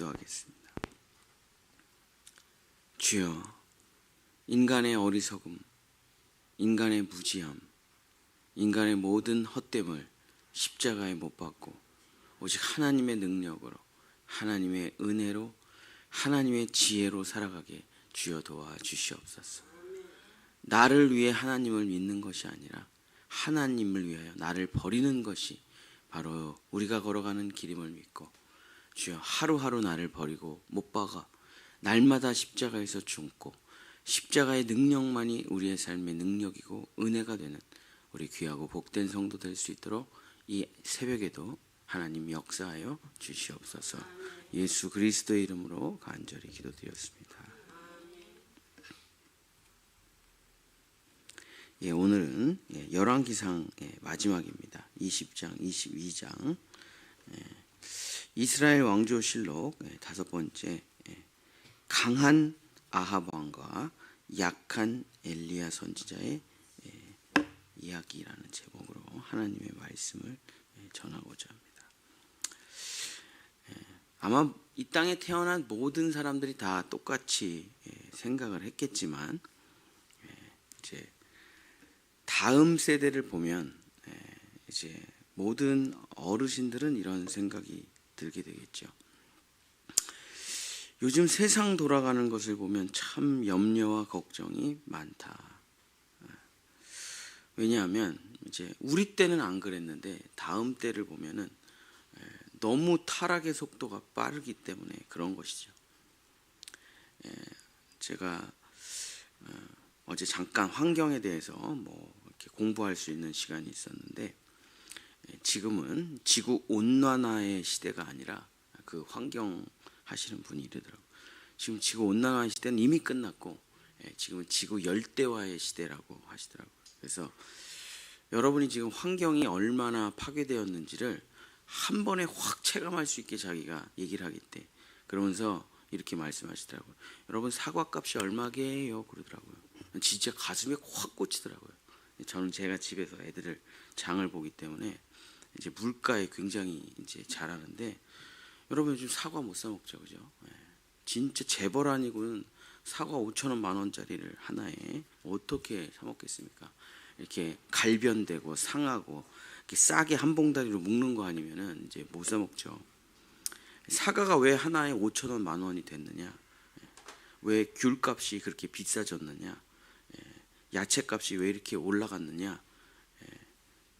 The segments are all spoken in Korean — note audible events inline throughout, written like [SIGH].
기도하겠습니다. 주여, 인간의 어리석음, 인간의 무지함, 인간의 모든 헛됨을 십자가에 못 박고 오직 하나님의 능력으로 하나님의 은혜로 하나님의 지혜로 살아가게 주여 도와 주시옵소서. 나를 위해 하나님을 믿는 것이 아니라 하나님을 위하여 나를 버리는 것이 바로 우리가 걸어가는 길임을 믿고 주여 하루하루 나를 버리고 못 박아 날마다 십자가에서 죽고 십자가의 능력만이 우리의 삶의 능력이고 은혜가 되는 우리 귀하고 복된 성도 될 수 있도록 이 새벽에도 하나님 역사하여 주시옵소서. 예수 그리스도의 이름으로 간절히 기도드렸습니다. 예, 오늘은 예, 열왕기상 예, 마지막입니다. 20장, 22장. 예, 이스라엘 왕조실록 예, 다섯 번째 예, 강한 아합 왕과 약한 엘리야 선지자의 예, 이야기라는 제목으로 하나님의 말씀을 예, 전하고자 합니다. 예, 아마 이 땅에 태어난 모든 사람들이 다 똑같이 예, 생각을 했겠지만 예, 이제 다음 세대를 보면 예, 이제 모든 어르신들은 이런 생각이 들게 되겠죠. 요즘 세상 돌아가는 것을 보면 참 염려와 걱정이 많다. 예. 왜냐하면 이제 우리 때는 안 그랬는데 다음 때를 보면은 예, 너무 타락의 속도가 빠르기 때문에 그런 것이죠. 예, 제가 어, 어제 잠깐 환경에 대해서 뭐 이렇게 공부할 수 있는 시간이 있었는데 예, 지금은 지구 온난화의 시대가 아니라 그 환경 하시는 분이 이러더라고. 지금 지구 온난화 시대는 이미 끝났고 예, 지금은 지구 열대화의 시대라고 하시더라고요. 그래서 여러분이 지금 환경이 얼마나 파괴되었는지를 한 번에 확 체감할 수 있게 자기가 얘기를 때 그러면서 이렇게 말씀하시더라고요. 여러분 사과값이 얼마게요? 그러더라고요. 진짜 가슴에 확 꽂히더라고요. 저는 제가 집에서 애들을 장을 보기 때문에 이제 물가에 굉장히 이제 잘하는데 여러분 요즘 사과 못 사 먹죠, 그죠? 예. 진짜 재벌 아니고는 사과 5천 원, 만 원짜리를 하나에 어떻게 사 먹겠습니까? 이렇게 갈변되고 상하고 이렇게 싸게 한 봉다리로 묶는 거 아니면은 이제 못 사 먹죠. 사과가 왜 하나에 5천 원, 만 원이 됐느냐? 예. 왜 귤값이 그렇게 비싸졌느냐? 예. 야채값이 왜 이렇게 올라갔느냐?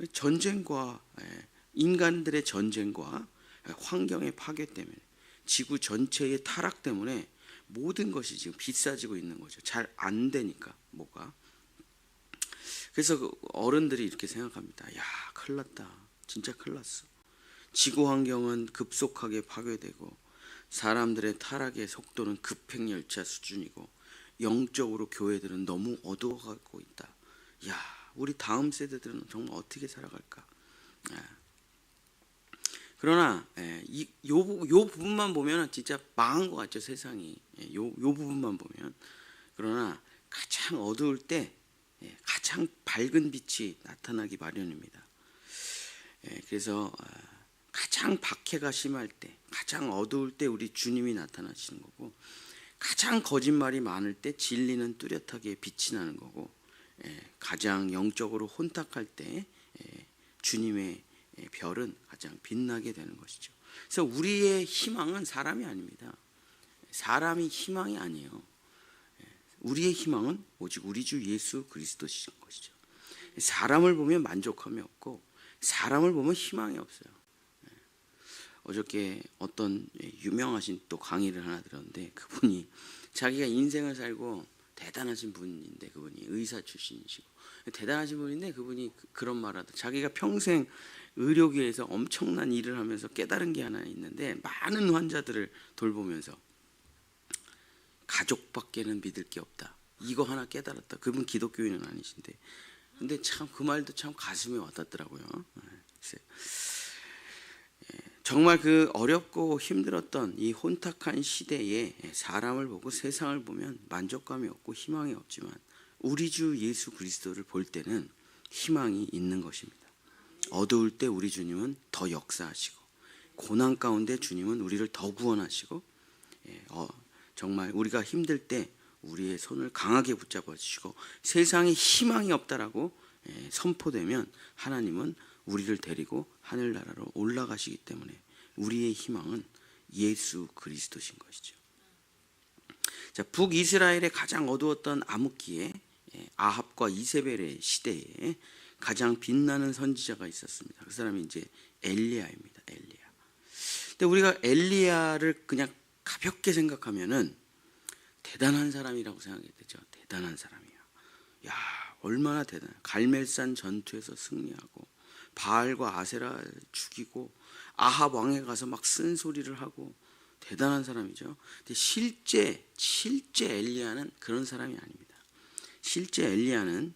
예. 전쟁과 예. 인간들의 전쟁과 환경의 파괴 때문에 지구 전체의 타락 때문에 모든 것이 지금 비싸지고 있는 거죠. 잘 안 되니까 뭐가. 그래서 그 어른들이 이렇게 생각합니다. 야, 큰일 났다. 진짜 큰일 났어. 지구 환경은 급속하게 파괴되고 사람들의 타락의 속도는 급행 열차 수준이고 영적으로 교회들은 너무 어두워가고 있다. 야, 우리 다음 세대들은 정말 어떻게 살아갈까? 야. 그러나 예, 이, 요, 요 부분만 보면 진짜 망한 것 같죠 세상이 예, 요, 요 부분만 보면 그러나 가장 어두울 때 예, 가장 밝은 빛이 나타나기 마련입니다. 예, 그래서 어, 가장 박해가 심할 때 가장 어두울 때 우리 주님이 나타나시는 거고 가장 거짓말이 많을 때 진리는 뚜렷하게 빛이 나는 거고 예, 가장 영적으로 혼탁할 때 예, 주님의 예, 별은 가장 빛나게 되는 것이죠. 그래서 우리의 희망은 사람이 아닙니다. 사람이 희망이 아니에요. 예, 우리의 희망은 오직 우리 주 예수 그리스도신 것이죠. 사람을 보면 만족함이 없고 사람을 보면 희망이 없어요. 예, 어저께 어떤 유명하신 또 강의를 하나 들었는데 그분이 자기가 인생을 살고 대단하신 분인데 그분이 의사 출신이시고 대단하신 분인데 그분이 그런 말하다 자기가 평생 의료계에서 엄청난 일을 하면서 깨달은 게 하나 있는데 많은 환자들을 돌보면서 가족밖에는 믿을 게 없다. 이거 하나 깨달았다. 그분 기독교인은 아니신데. 근데 참 그 말도 참 가슴에 와닿더라고요. 정말 그 어렵고 힘들었던 이 혼탁한 시대에 사람을 보고 세상을 보면 만족감이 없고 희망이 없지만 우리 주 예수 그리스도를 볼 때는 희망이 있는 것입니다. 어두울 때 우리 주님은 더 역사하시고 고난 가운데 주님은 우리를 더 구원하시고 예, 어, 정말 우리가 힘들 때 우리의 손을 강하게 붙잡아 주시고 세상에 희망이 없다라고 예, 선포되면 하나님은 우리를 데리고 하늘나라로 올라가시기 때문에 우리의 희망은 예수 그리스도신 것이죠. 자, 북이스라엘의 가장 어두웠던 암흑기에 예, 아합과 이세벨의 시대에 가장 빛나는 선지자가 있었습니다. 그 사람이 이제 엘리야입니다. 엘리야. 근데 우리가 엘리야를 그냥 가볍게 생각하면은 대단한 사람이라고 생각이 되죠. 대단한 사람이야. 야, 얼마나 대단. 갈멜산 전투에서 승리하고 바알과 아세라 죽이고 아합 왕에 가서 막 쓴소리를 하고 대단한 사람이죠. 근데 실제 실제 엘리야는 그런 사람이 아닙니다. 실제 엘리야는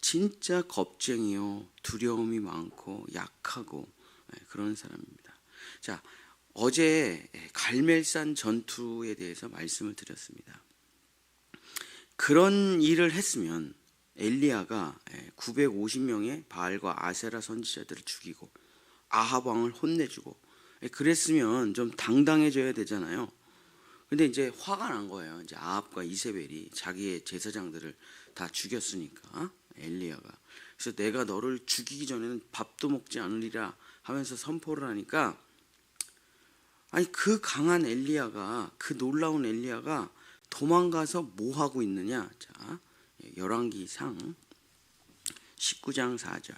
진짜 겁쟁이요, 두려움이 많고 약하고 예, 그런 사람입니다. 자, 어제 갈멜산 전투에 대해서 말씀을 드렸습니다. 그런 일을 했으면 엘리야가 950명의 바알과 아세라 선지자들을 죽이고 아합 왕을 혼내주고 예, 그랬으면 좀 당당해져야 되잖아요. 근데 이제 화가 난 거예요. 이제 아합과 이세벨이 자기의 제사장들을 다 죽였으니까 엘리야가 그래서 내가 너를 죽이기 전에는 밥도 먹지 않으리라 하면서 선포를 하니까 아니 그 강한 엘리야가 그 놀라운 엘리야가 도망가서 뭐 하고 있느냐? 자, 열왕기상 19장 4절.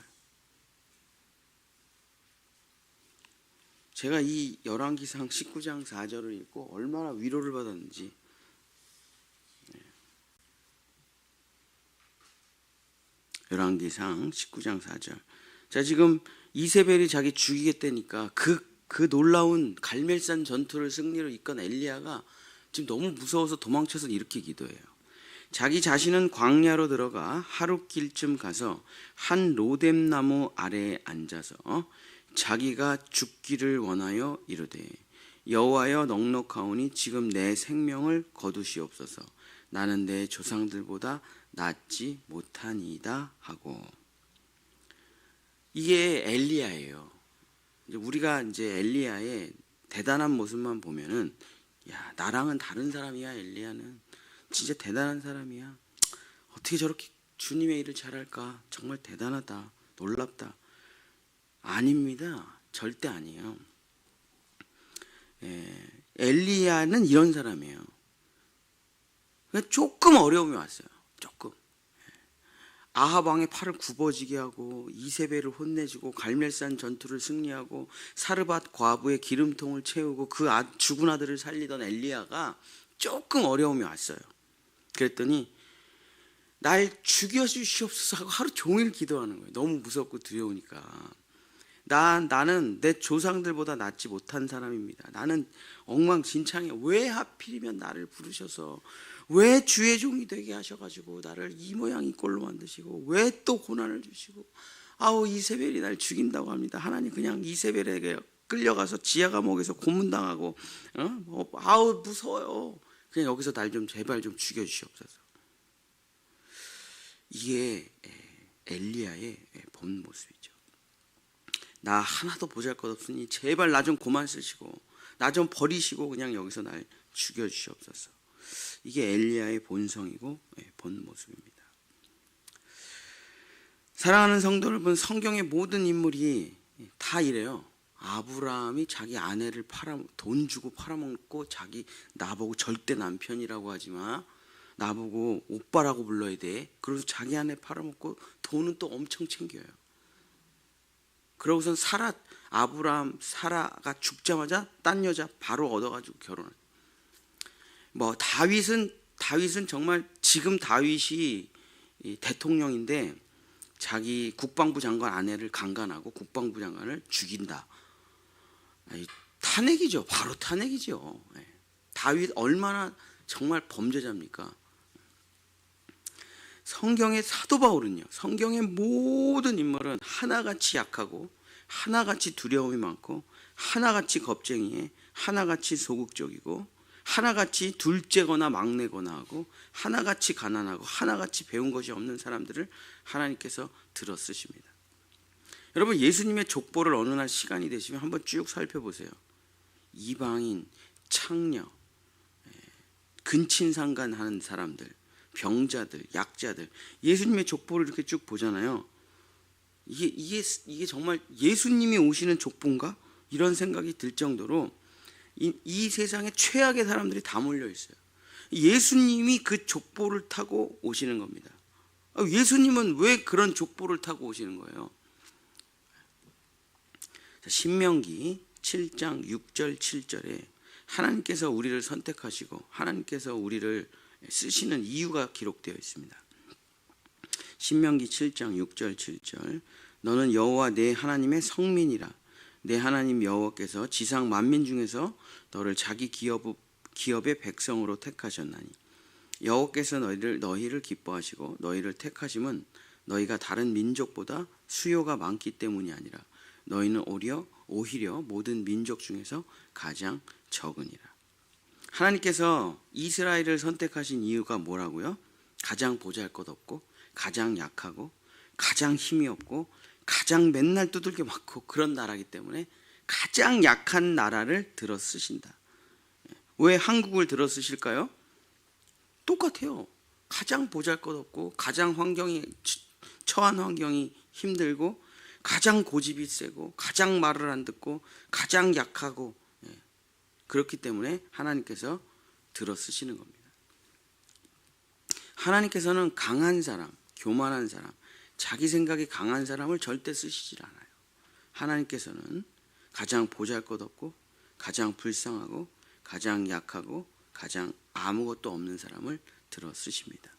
제가 이 열왕기상 19장 4절을 읽고 얼마나 위로를 받았는지 열왕기상 19장 4절. 자, 지금 이세벨이 자기 죽이겠다니까 그, 그 놀라운 갈멜산 전투를 승리로 이끈 엘리야가 지금 너무 무서워서 도망쳐서 이렇게 기도해요. 자기 자신은 광야로 들어가 하룻길쯤 가서 한 로뎀나무 아래에 앉아서 자기가 죽기를 원하여 이르되 여호와여 넉넉하오니 지금 내 생명을 거두시옵소서. 나는 내 조상들보다 낫지 못하니이다 하고. 이게 엘리야예요. 우리가 이제 엘리야의 대단한 모습만 보면은 야 나랑은 다른 사람이야 엘리야는 진짜 대단한 사람이야. 어떻게 저렇게 주님의 일을 잘할까? 정말 대단하다. 놀랍다. 아닙니다. 절대 아니에요. 예, 엘리야는 이런 사람이에요. 조금 어려움이 왔어요. 조금. 아합 왕의 팔을 굽어지게 하고 이세벨을 혼내주고 갈멜산 전투를 승리하고 사르밧 과부의 기름통을 채우고 그 아, 죽은 아들을 살리던 엘리야가 조금 어려움이 왔어요. 그랬더니 날 죽여주시옵소서 하고 하루 종일 기도하는 거예요. 너무 무섭고 두려우니까. 나, 나는 내 조상들보다 낫지 못한 사람입니다. 나는 엉망진창에 왜 하필이면 나를 부르셔서 왜 주의 종이 되게 하셔가지고 나를 이 모양 이 꼴로 만드시고 왜 또 고난을 주시고 아우 이세벨이 날 죽인다고 합니다. 하나님 그냥 이세벨에게 끌려가서 지하 감옥에서 고문당하고 어? 뭐, 아우 무서워요. 그냥 여기서 날 좀 제발 좀 죽여주시옵소서. 이게 엘리야의 본 모습이죠. 나 하나도 보잘 것 없으니 제발 나 좀 고만 쓰시고 나 좀 버리시고 그냥 여기서 날 죽여주시옵소서. 이게 엘리야의 본성이고 본 모습입니다. 사랑하는 성도 여러분, 성경의 모든 인물이 다 이래요. 아브라함이 자기 아내를 팔아 돈 주고 팔아먹고 자기 나보고 절대 남편이라고 하지 마. 나보고 오빠라고 불러야 돼. 그래서 자기 아내 팔아먹고 돈은 또 엄청 챙겨요. 그러고선 사라 아브라함 사라가 죽자마자 딴 여자 바로 얻어가지고 결혼을. 뭐 다윗은 다윗은 정말 지금 다윗이 대통령인데 자기 국방부 장관 아내를 강간하고 국방부 장관을 죽인다. 아니, 탄핵이죠. 바로 탄핵이죠. 예. 다윗 얼마나 정말 범죄자입니까? 성경의 사도 바울은요. 성경의 모든 인물은 하나같이 약하고 하나같이 두려움이 많고 하나같이 겁쟁이에 하나같이 소극적이고 하나같이 둘째거나 막내거나 하고 하나같이 가난하고 하나같이 배운 것이 없는 사람들을 하나님께서 들어 쓰십니다. 여러분 예수님의 족보를 어느 날 시간이 되시면 한번 쭉 살펴보세요. 이방인, 창녀, 예, 근친상간 하는 사람들, 병자들, 약자들 예수님의 족보를 이렇게 쭉 보잖아요. 이게 이게 이게 정말 예수님이 오시는 족보인가 이런 생각이 들 정도로 이, 이 세상에 최악의 사람들이 다 몰려 있어요. 예수님이 그 족보를 타고 오시는 겁니다. 아, 예수님은 왜 그런 족보를 타고 오시는 거예요? 신명기 7장 6절 7절에 하나님께서 우리를 선택하시고 하나님께서 우리를 쓰시는 이유가 기록되어 있습니다. 신명기 7장 6절 7절 너는 여호와 내 하나님의 성민이라 내 하나님 여호와께서 지상 만민 중에서 너를 자기 기업 기업의 백성으로 택하셨나니 여호와께서 너희를 너희를 기뻐하시고 너희를 택하심은 너희가 다른 민족보다 수요가 많기 때문이 아니라 너희는 오히려 오히려 모든 민족 중에서 가장 적으니라. 하나님께서 이스라엘을 선택하신 이유가 뭐라고요? 가장 보잘것없고 가장 약하고 가장 힘이 없고 가장 맨날 두들겨 맞고 그런 나라기 때문에 가장 약한 나라를 들어 쓰신다. 왜 한국을 들어 쓰실까요? 똑같아요. 가장 보잘것없고 가장 환경이 처한 환경이 힘들고 가장 고집이 세고 가장 말을 안 듣고 가장 약하고 예. 그렇기 때문에 하나님께서 들어 쓰시는 겁니다. 하나님께서는 강한 사람, 교만한 사람, 자기 생각이 강한 사람을 절대 쓰시질 않아요. 하나님께서는 가장 보잘것없고 가장 불쌍하고 가장 약하고 가장 아무것도 없는 사람을 들어 쓰십니다.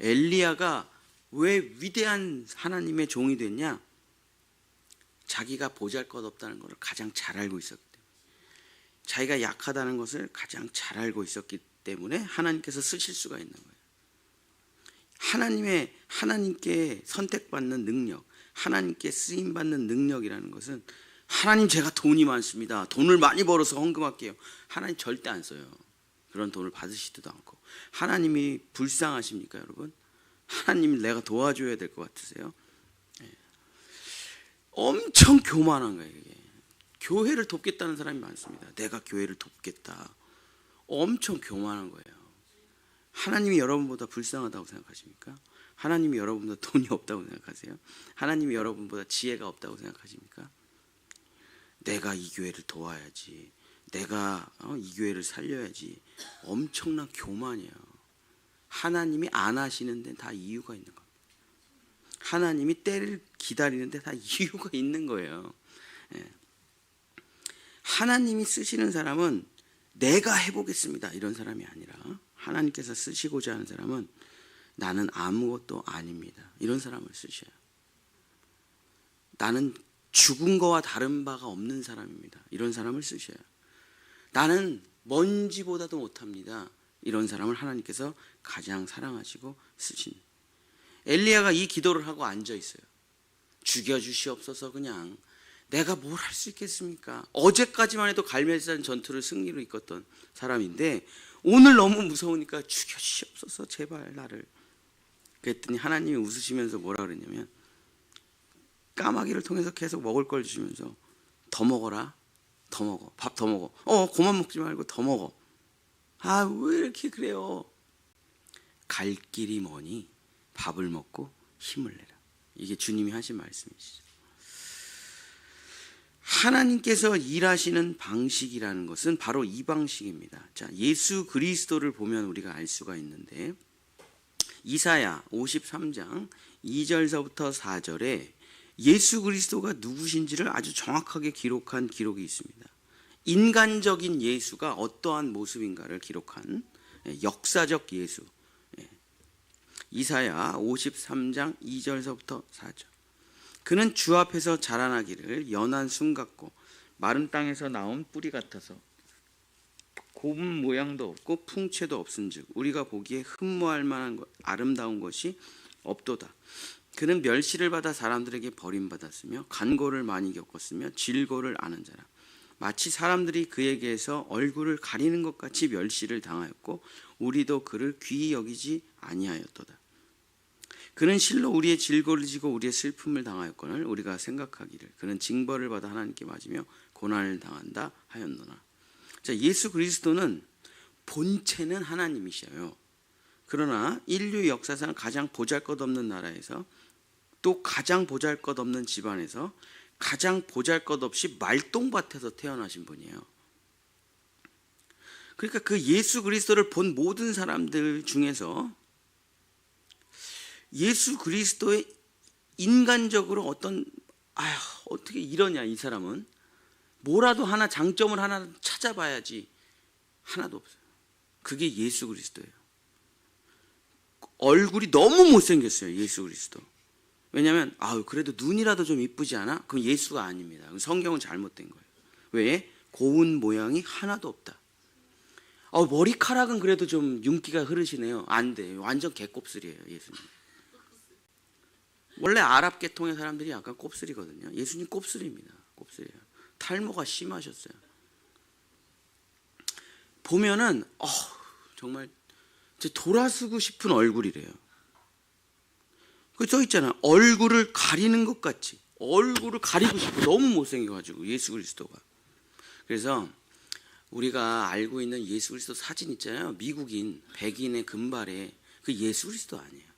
엘리야가 왜 위대한 하나님의 종이 됐냐? 자기가 보잘 것 없다는 것을 가장 잘 알고 있었기 때문에 자기가 약하다는 것을 가장 잘 알고 있었기 때문에 하나님께서 쓰실 수가 있는 거예요. 하나님의 하나님께 선택받는 능력, 하나님께 쓰임 받는 능력이라는 것은 하나님 제가 돈이 많습니다. 돈을 많이 벌어서 헌금할게요. 하나님 절대 안 써요. 그런 돈을 받으시지도 않고 하나님이 불쌍하십니까, 여러분? 하나님 내가 도와줘야 될 것 같으세요? 네. 엄청 교만한 거예요. 이게. 교회를 돕겠다는 사람이 많습니다. 내가 교회를 돕겠다. 엄청 교만한 거예요. 하나님이 여러분보다 불쌍하다고 생각하십니까? 하나님이 여러분보다 [LAUGHS] 돈이 없다고 생각하세요? 하나님이 여러분보다 지혜가 없다고 생각하십니까? 내가 이 교회를 도와야지. 내가 어, 이 교회를 살려야지. 엄청난 교만이에요. 하나님이 안 하시는 데 다 이유가 있는 겁니다. 하나님이 때를 기다리는데 다 [LAUGHS] 이유가 있는 거예요. 예. 하나님이 쓰시는 사람은 내가 해보겠습니다. 이런 사람이 아니라 하나님께서 쓰시고자 하는 사람은 나는 아무것도 아닙니다. 이런 사람을 쓰셔요. 나는 죽은 거와 다른 바가 없는 사람입니다. 이런 사람을 쓰셔요. 나는 먼지보다도 못합니다. 이런 사람을 하나님께서 가장 사랑하시고 쓰신. 엘리야가 이 기도를 하고 앉아 있어요. 죽여 주시옵소서 그냥 내가 뭘 할 수 있겠습니까? 어제까지만 해도 갈멜산 전투를 승리로 이끌었던 사람인데 오늘 너무 무서우니까 죽여 주시옵소서 제발 나를. 그랬더니 하나님이 웃으시면서 뭐라 그랬냐면 까마귀를 통해서 계속 먹을 걸 주시면서 더 먹어라. 더 먹어. 밥 더 먹어. 어, 그만 먹지 말고 더 먹어. 아, 왜 이렇게 그래요? 갈 길이 머니 밥을 먹고 힘을 내라. 이게 주님이 하신 말씀이시죠. 하나님께서 일하시는 방식이라는 것은 바로 이 방식입니다. 자, 예수 그리스도를 보면 우리가 알 수가 있는데 이사야 53장 2절서부터 4절에 예수 그리스도가 누구신지를 아주 정확하게 기록한 기록이 있습니다. 인간적인 예수가 어떠한 모습인가를 기록한 예, 역사적 예수. 예. 이사야 53장 2절서부터 4절. 그는 주 앞에서 자라나기를 연한 순 같고 마른 땅에서 나온 뿌리 같아서 곱은 모양도 없고 풍채도 없은즉 우리가 보기에 흠모할 만한 것, 아름다운 것이 없도다. 그는 멸시를 받아 사람들에게 버림받았으며 간고를 많이 겪었으며 질고를 아는 자라. 마치 사람들이 그에게서 얼굴을 가리는 것 같이 멸시를 당하였고 우리도 그를 귀히 여기지 아니하였도다. 그는 실로 우리의 질고를 지고 우리의 슬픔을 당하였거늘 우리가 생각하기를 그는 징벌을 받아 하나님께 맞으며 고난을 당한다 하였노나. 자, 예수 그리스도는 본체는 하나님이셔요. 그러나 인류 역사상 가장 보잘것없는 나라에서 또 가장 보잘것없는 집안에서 가장 보잘것없이 말똥밭에서 태어나신 분이에요. 그러니까 그 예수 그리스도를 본 모든 사람들 중에서 예수 그리스도의 인간적으로 어떤 아휴 어떻게 이러냐 이 사람은 뭐라도 하나 장점을 하나 찾아봐야지 하나도 없어요. 그게 예수 그리스도예요. 얼굴이 너무 못생겼어요. 예수 그리스도. 왜냐하면 아유 그래도 눈이라도 좀 이쁘지 않아? 그럼 예수가 아닙니다. 성경은 잘못된 거예요. 왜? 고운 모양이 하나도 없다. 어, 머리카락은 그래도 좀 윤기가 흐르시네요. 안 돼. 완전 개곱슬이에요, 예수님. 원래 아랍 계통의 사람들이 약간 곱슬이거든요. 예수님 곱슬입니다. 곱슬이에요. 탈모가 심하셨어요. 보면은 어, 정말 돌아서고 싶은 얼굴이래요. 그써 있잖아. 얼굴을 가리는 것 같이. 얼굴을 가리고 싶어. 너무 못생겨가지고 예수 그리스도가. 그래서 우리가 알고 있는 예수 그리스도 사진 있잖아요. 미국인 백인의 금발에 그 예수 그리스도 아니에요.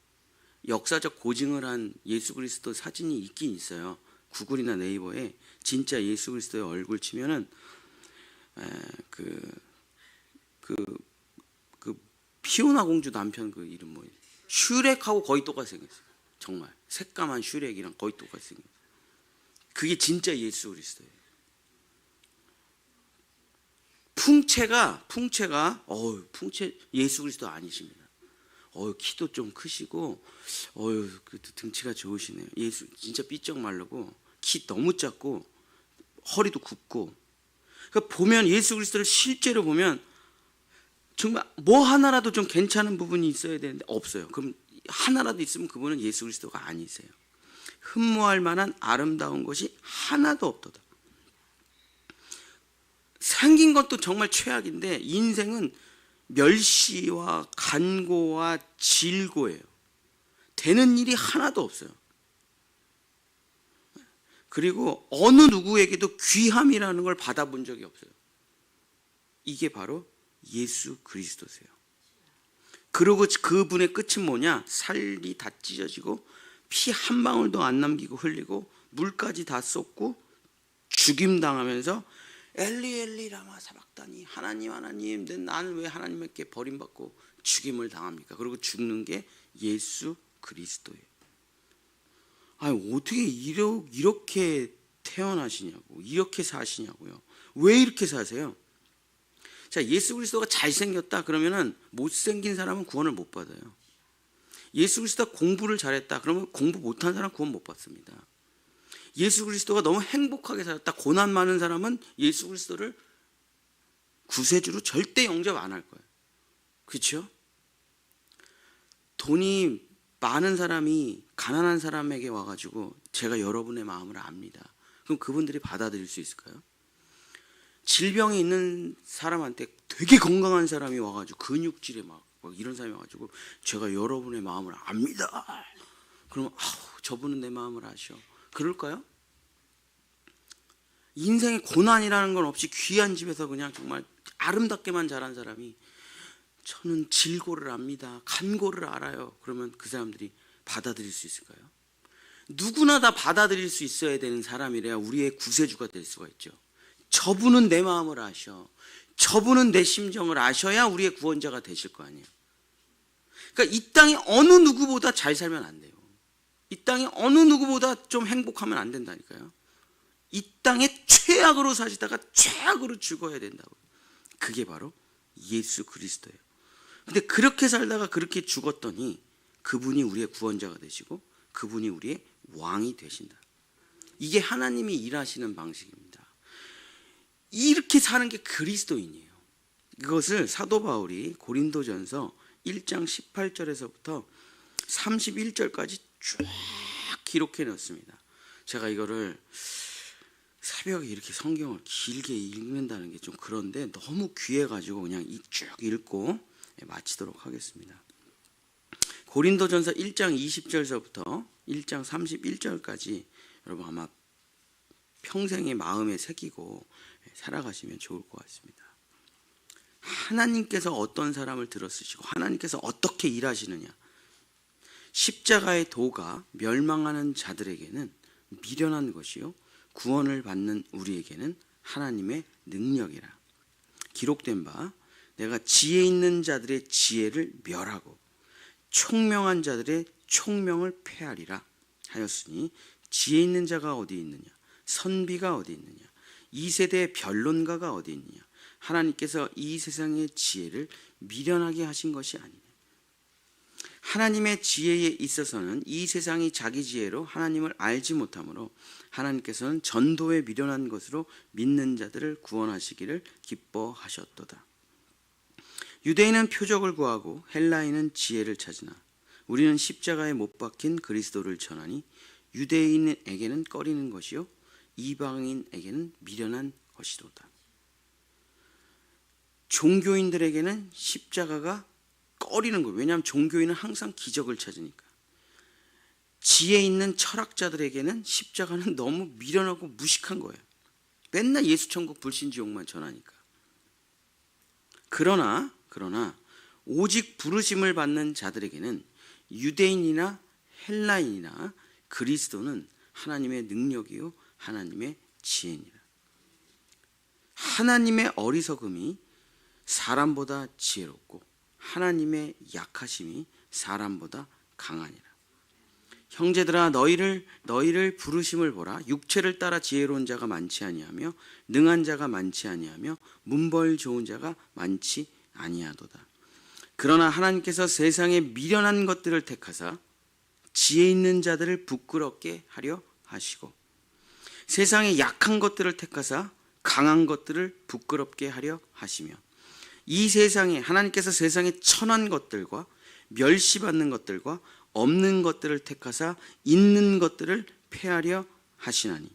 역사적 고증을 한 예수 그리스도 사진이 있긴 있어요. 구글이나 네이버에 진짜 예수 그리스도의 얼굴 치면은 그그 그, 그 피오나 공주 남편 그 이름 뭐예요? 슈렉하고 거의 똑같이 생겼어요. 정말 새까만 슈렉이랑 거의 똑같이 생겼어요. 그게 진짜 예수 그리스도예요. 풍채가 풍채가 어유 풍채 예수 그리스도 아니십니다. 어유 키도 좀 크시고 어유 그 등치가 좋으시네요. 예수 진짜 삐쩍 말르고 키 너무 작고 허리도 굽고 그러니까 보면 예수 그리스도를 실제로 보면 정말 뭐 하나라도 좀 괜찮은 부분이 있어야 되는데 없어요. 그럼 하나라도 있으면 그분은 예수 그리스도가 아니세요. 흠모할 만한 아름다운 것이 하나도 없도다. 생긴 것도 정말 최악인데 인생은 멸시와 간고와 질고예요. 되는 일이 하나도 없어요. 그리고 어느 누구에게도 귀함이라는 걸 받아본 적이 없어요. 이게 바로 예수 그리스도세요. 그리고 그분의 끝은 뭐냐? 살이 다 찢어지고 피 한 방울도 안 남기고 흘리고 물까지 다 쏟고 죽임 당하면서 엘리 엘리 라마 사박다니 하나님 하나님 나는 왜 하나님께 버림받고 죽임을 당합니까? 그리고 죽는 게 예수 그리스도예요. 아니 어떻게 이렇게 태어나시냐고 이렇게 사시냐고요. 왜 이렇게 사세요? 자 예수 그리스도가 잘생겼다 그러면은 못생긴 사람은 구원을 못 받아요. 예수 그리스도가 공부를 잘했다 그러면 공부 못한 사람 구원 못 받습니다. 예수 그리스도가 너무 행복하게 살았다. 고난 많은 사람은 예수 그리스도를 구세주로 절대 영접 안 할 거예요. 그렇죠? 돈이 많은 사람이 가난한 사람에게 와가지고 제가 여러분의 마음을 압니다. 그럼 그분들이 받아들일 수 있을까요? 질병이 있는 사람한테 되게 건강한 사람이 와가지고 근육질에 막, 막 이런 사람이 와가지고 제가 여러분의 마음을 압니다. 그러면 아우 저분은 내 마음을 아셔. 그럴까요? 인생의 고난이라는 건 없이 귀한 집에서 그냥 정말 아름답게만 자란 사람이 저는 질고를 압니다. 간고를 알아요. 그러면 그 사람들이 받아들일 수 있을까요? 누구나 다 받아들일 수 있어야 되는 사람이래야 우리의 구세주가 될 수가 있죠. 저분은 내 마음을 아셔. 저분은 내 심정을 아셔야 우리의 구원자가 되실 거 아니에요. 그러니까 이 땅에 어느 누구보다 잘 살면 안 돼요. 이 땅에 어느 누구보다 좀 행복하면 안 된다니까요. 이 땅에 최악으로 사시다가 최악으로 죽어야 된다고. 그게 바로 예수 그리스도예요. 근데 그렇게 살다가 그렇게 죽었더니 그분이 우리의 구원자가 되시고 그분이 우리의 왕이 되신다. 이게 하나님이 일하시는 방식입니다. 이렇게 사는 게 그리스도인이에요. 이것을 사도 바울이 고린도전서 1장 18절에서부터 31절까지 쭉 기록해 놨습니다. 제가 이거를 새벽에 이렇게 성경을 길게 읽는다는 게 좀 그런데 너무 귀해 가지고 그냥 쭉 읽고 마치도록 하겠습니다. 고린도전서 1장 20절서부터 1장 31절까지 여러분 아마 평생의 마음에 새기고 살아가시면 좋을 것 같습니다. 하나님께서 어떤 사람을 들어쓰시고 하나님께서 어떻게 일하시느냐. 십자가의 도가 멸망하는 자들에게는 미련한 것이요 구원을 받는 우리에게는 하나님의 능력이라. 기록된 바 내가 지혜 있는 자들의 지혜를 멸하고 총명한 자들의 총명을 폐하리라 하였으니 지혜 있는 자가 어디 있느냐? 선비가 어디 있느냐? 이 세대의 변론가가 어디 있느냐? 하나님께서 이 세상의 지혜를 미련하게 하신 것이 아니냐 하나님의 지혜에 있어서는 이 세상이 자기 지혜로 하나님을 알지 못하므로 하나님께서는 전도에 미련한 것으로 믿는 자들을 구원하시기를 기뻐하셨도다. 유대인은 표적을 구하고 헬라인은 지혜를 찾으나 우리는 십자가에 못 박힌 그리스도를 전하니 유대인에게는 꺼리는 것이요 이방인에게는 미련한 것이로다. 종교인들에게는 십자가가 꺼리는 거예요. 왜냐하면 종교인은 항상 기적을 찾으니까. 지혜 있는 철학자들에게는 십자가는 너무 미련하고 무식한 거예요. 맨날 예수 천국 불신지옥만 전하니까. 그러나 그러나 오직 부르심을 받는 자들에게는 유대인이나 헬라인이나 그리스도는 하나님의 능력이요 하나님의 지혜니라. 하나님의 어리석음이 사람보다 지혜롭고 하나님의 약하심이 사람보다 강하니라. 형제들아 너희를 너희를 부르심을 보라 육체를 따라 지혜로운 자가 많지 아니하며 능한 자가 많지 아니하며 문벌 좋은 자가 많지 아니하도다. 그러나 하나님께서 세상에 미련한 것들을 택하사 지혜 있는 자들을 부끄럽게 하려 하시고 세상에 약한 것들을 택하사 강한 것들을 부끄럽게 하려 하시며 이 세상에 하나님께서 세상에 천한 것들과 멸시받는 것들과 없는 것들을 택하사 있는 것들을 폐하려 하시나니.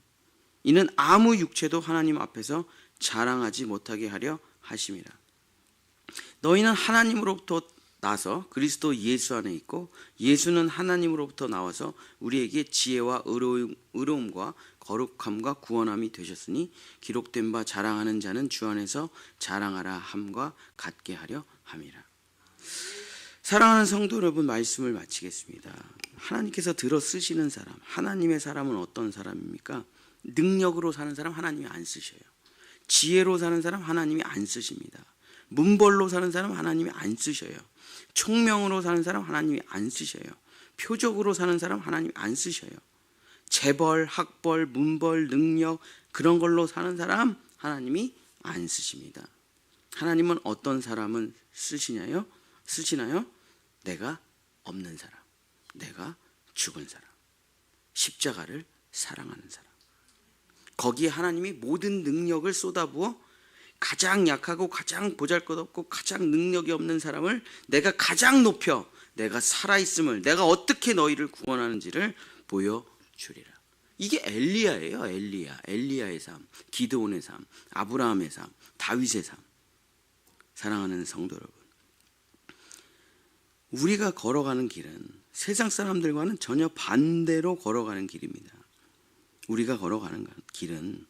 이는 아무 육체도 하나님 앞에서 자랑하지 못하게 하려 하심이라 너희는 하나님으로부터 나서 그리스도 예수 안에 있고 예수는 하나님으로부터 나와서 우리에게 지혜와 의로움, 의로움 과 거룩함과 구원함이 되셨으니 기록된 바 자랑하는 자는 주 안에서 자랑하라 함과 같게 하려 함이라. 사랑하는 성도 여러분 말씀을 마치겠습니다. 하나님께서 들어 쓰시는 사람, 하나님의 사람은 어떤 사람입니까? 능력으로 사는 사람 하나님이 안 쓰셔요. 지혜로 사는 사람 하나님이 안 쓰십니다. 문벌로 사는 사람 하나님이 안 쓰셔요. 총명으로 사는 사람 하나님이 안 쓰셔요. 표적으로 사는 사람 하나님이 안 쓰셔요. 재벌, 학벌, 문벌, 능력 그런 걸로 사는 사람 하나님이 안 쓰십니다. 하나님은 어떤 사람은 쓰시냐요? 쓰시나요? 내가 없는 사람, 내가 죽은 사람, 십자가를 사랑하는 사람. 거기에 하나님이 모든 능력을 쏟아부어 가장 약하고 가장 보잘것없고 가장 능력이 없는 사람을 내가 가장 높여 내가 살아있음을 내가 어떻게 너희를 구원하는지를 보여주리라. 이게 엘리야예요. 엘리야. 엘리야의 삶, 기드온의 삶, 아브라함의 삶, 다윗의 삶. 사랑하는 성도 여러분. 우리가 걸어가는 길은 세상 사람들과는 전혀 반대로 걸어가는 길입니다. 우리가 걸어가는 길은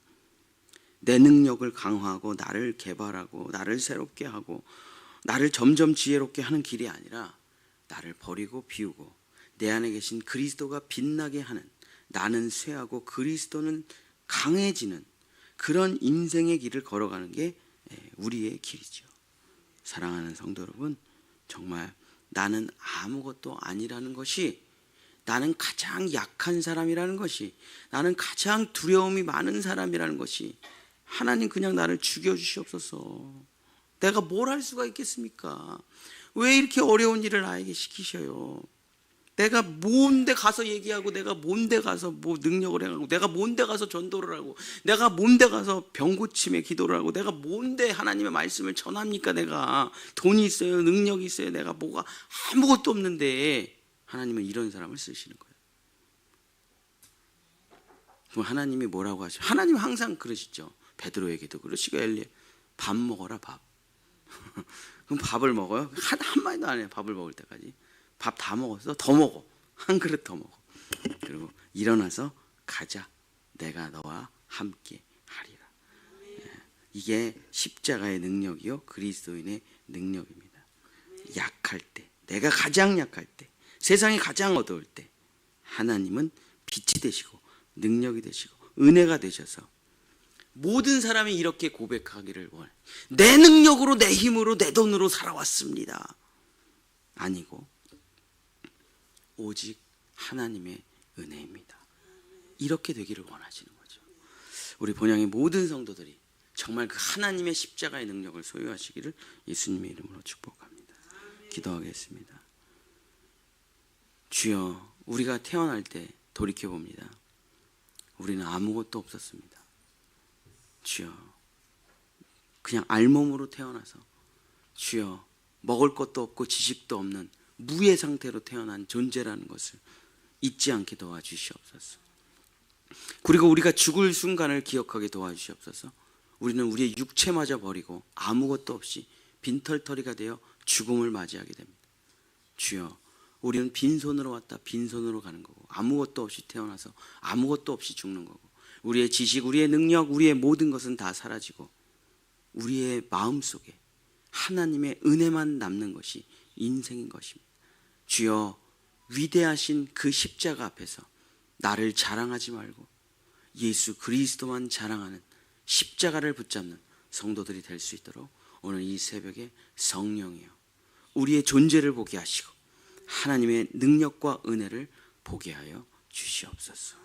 내 능력을 강화하고 나를 개발하고 나를 새롭게 하고 나를 점점 지혜롭게 하는 길이 아니라 나를 버리고 비우고 내 안에 계신 그리스도가 빛나게 하는 나는 쇠하고 그리스도는 강해지는 그런 인생의 길을 걸어가는 게 예, 우리의 길이죠. 사랑하는 성도 여러분, 정말 나는 아무것도 아니라는 것이 나는 가장 약한 사람이라는 것이 나는 가장 두려움이 많은 사람이라는 것이 하나님 그냥 나를 죽여주시옵소서. 내가 뭘 할 수가 있겠습니까? 왜 이렇게 어려운 일을 나에게 시키셔요? 내가 뭔데 가서 얘기하고 내가 뭔데 가서 뭐 능력을 행하고 내가 뭔데 가서 전도를 하고 내가 뭔데 가서 병 고침에 기도를 하고 내가 뭔데 하나님의 말씀을 전합니까 내가 돈이 있어요 능력이 있어요 내가 뭐가 아무것도 없는데 하나님은 이런 사람을 쓰시는 거예요 그럼 하나님이 뭐라고 하시죠 하나님 항상 그러시죠 베드로에게도 그러시고 엘리 밥 먹어라 밥. [LAUGHS] 그럼 밥을 먹어요? 한, 한 마디도 안 해요. 밥을 먹을 때까지. 밥 다 먹었어? 더 먹어. [LAUGHS] 한 그릇 더 먹어. 그리고 일어나서 가자. 내가 너와 함께 하리라. 예, 이게 십자가의 능력이요. 그리스도인의 능력입니다. 약할 때, 내가 가장 약할 때, 세상이 가장 어두울 때, 하나님은 빛이 되시고 능력이 되시고 은혜가 되셔서 모든 사람이 이렇게 고백하기를 원해. 내 능력으로 내 힘으로 내 돈으로 살아왔습니다. 아니고 오직 하나님의 은혜입니다. 이렇게 되기를 원하시는 거죠. 우리 본향의 모든 성도들이 정말 그 하나님의 십자가의 능력을 소유하시기를 예수님의 이름으로 축복합니다. 기도하겠습니다. 주여, 우리가 태어날 때 돌이켜 봅니다. 우리는 아무것도 없었습니다. 주여, 그냥 알몸으로 태어나서 주여, 먹을 것도 없고 지식도 없는 무의 상태로 태어난 존재라는 것을 잊지 않게 도와주시옵소서. 그리고 우리가 죽을 순간을 기억하게 도와주시옵소서. 우리는 우리의 육체마저 버리고 아무것도 없이 빈털터리가 되어 죽음을 맞이하게 됩니다. 주여, 우리는 빈손으로 왔다 빈손으로 가는 거고 아무것도 없이 태어나서 아무것도 없이 죽는 거고 우리의 지식, 우리의 능력, 우리의 모든 것은 다 사라지고 우리의 마음 속에 하나님의 은혜만 남는 것이 인생인 것입니다. 주여 위대하신 그 십자가 앞에서 나를 자랑하지 말고 예수 그리스도만 자랑하는 십자가를 붙잡는 성도들이 될 수 있도록 오늘 이 새벽에 성령이요 우리의 존재를 보게 하시고 하나님의 능력과 은혜를 보게 하여 주시옵소서.